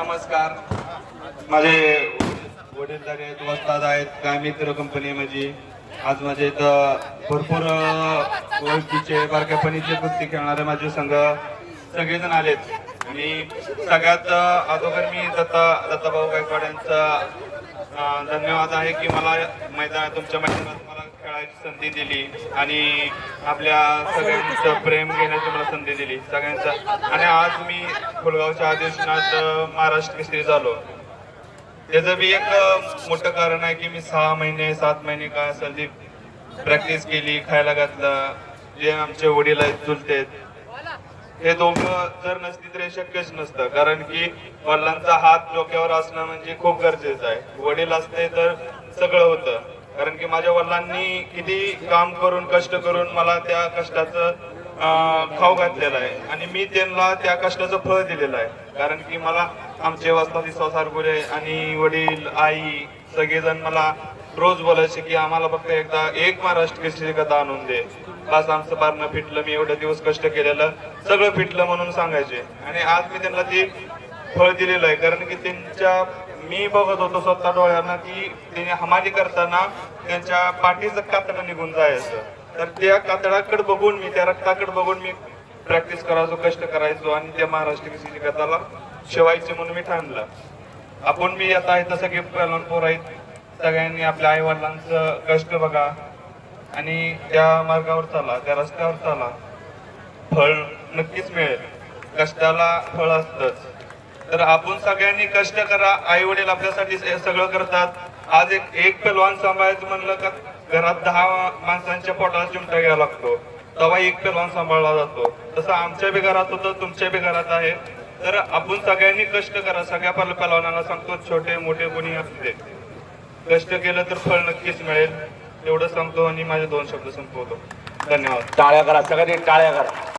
नमस्कार. माझे वडीलधारे आहेत वस्ताद आहेत काय मित्र कंपनी माझी. आज माझे इथं भरपूर अं, ओळखीचे बारक्यापणीचे कुस्ती खेळणारे माझे संघ सगळेजण आलेत. आणि सगळ्यात अगोदर मी दत्ता दत्ताभाऊ गायकवाड यांचा धन्यवाद आहे की मला मैदान तुमच्या मैदानात मला खेळायची संधी दिली आणि आपल्या सगळ्यांचं प्रेम घेण्याची मला संधी दिली सगळ्यांचं. आणि आज मी फुलगावच्या अधिवेशनात महाराष्ट्र केसरी झालो. त्याचं बी एक मोठं कारण आहे की मी सहा महिने सात महिने काय असेल ती प्रॅक्टिस केली खायला घातलं. जे आमचे वडील आहेत चुलते आहेत. हे दोघं जर नसती तर हे शक्यच नसतं. कारण की वडिलांचा हात डोक्यावर असणं म्हणजे खूप गरजेचं आहे. वडील असते तर सगळं होतं. कारण की माझ्या वडिलांनी किती काम करून कष्ट करून मला त्या कष्टाचं खाऊ घातलेलं आहे. आणि मी त्यांना त्या कष्टाचं फळ दिलेलं आहे. कारण की मला आमचे वस्तादी संसार गुरे आणि वडील आई सगळेजण मला रोज बोलायचे की आम्हाला फक्त एकदा एक महाराष्ट्र केसरी कथा आणून दे. बस आमचं पारणं फिटलं मी एवढे दिवस कष्ट केलेलं सगळं फिटलं म्हणून सांगायचे. आणि आज मी त्यांना ते फळ दिलेलं आहे. कारण की त्यांच्या मी बघत होतो स्वतः डोळ्यांना की त्यांनी हमाली करताना त्यांच्या पाठीचं कातडं निघून जायचं. तर त्या कातडाकडे बघून मी त्या रक्ताकडे बघून मी प्रॅक्टिस करायचो कष्ट करायचो आणि त्या महाराष्ट्र केसरी कथाला शिवायचे म्हणून मी ठाणलं आपण मी आता आहे तसं की पहिलवान पोर आहेत. सगळ्यांनी आपल्या आई वडिलांचं कष्ट बघा आणि त्या मार्गावर चाला त्या रस्त्यावर चाला. फळ नक्कीच मिळेल. कष्टाला फळ असतंच. तर आपण सगळ्यांनी कष्ट करा. आई वडील आपल्यासाठी हे सगळं करतात. आज एक एक पेलवान सांभाळायचं म्हणलं का घरात दहा माणसांच्या पोटाला चिमटा घ्यावा लागतो. तेव्हा एक पेलवान सांभाळला जातो. तसं आमच्या बी घरात होतं तुमच्या बी घरात आहे. तर आपण सगळ्यांनी कष्ट करा. सगळ्या पल पेलवानाला सांगतो छोटे मोठे कोणी असते कष्ट केलं तर फळ नक्कीच मिळेल. एवढं सांगतो आणि माझे दोन शब्द संपवतो. धन्यवाद. टाळ्या करा सगळ्यांनी टाळ्या करा.